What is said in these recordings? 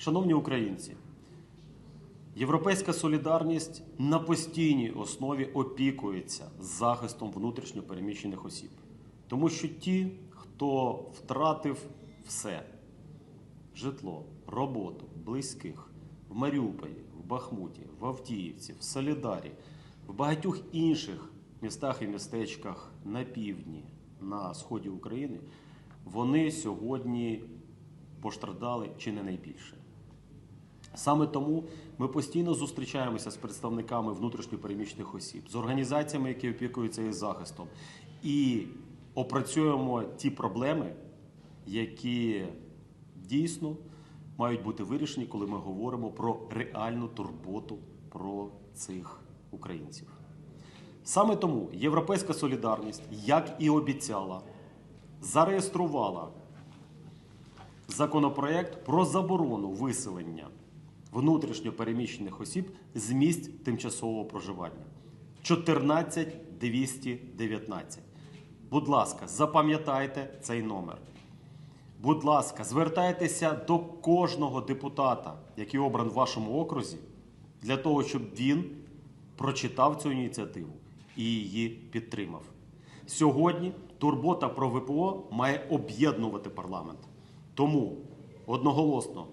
Шановні українці, Європейська солідарність на постійній основі опікується захистом внутрішньо переміщених осіб. Тому що ті, хто втратив все житло, роботу, близьких в Маріуполі, в Бахмуті, в Авдіївці, в Солідарі, в багатьох інших містах і містечках на півдні, на сході України, вони сьогодні постраждали чи не найбільше. Саме тому ми постійно зустрічаємося з представниками внутрішньопереміщених осіб, з організаціями, які опікуються їх захистом, і опрацюємо ті проблеми, які дійсно мають бути вирішені, коли ми говоримо про реальну турботу про цих українців. Саме тому Європейська солідарність, як і обіцяла, зареєструвала законопроект про заборону виселення внутрішньо переміщених осіб з місць тимчасового проживання. 14219. Будь ласка, запам'ятайте цей номер. Будь ласка, звертайтеся до кожного депутата, який обран в вашому окрузі, для того, щоб він прочитав цю ініціативу і її підтримав. Сьогодні турбота про ВПО має об'єднувати парламент. Тому одноголосно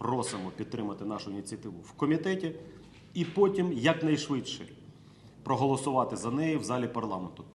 просимо підтримати нашу ініціативу в комітеті і потім якнайшвидше проголосувати за неї в залі парламенту.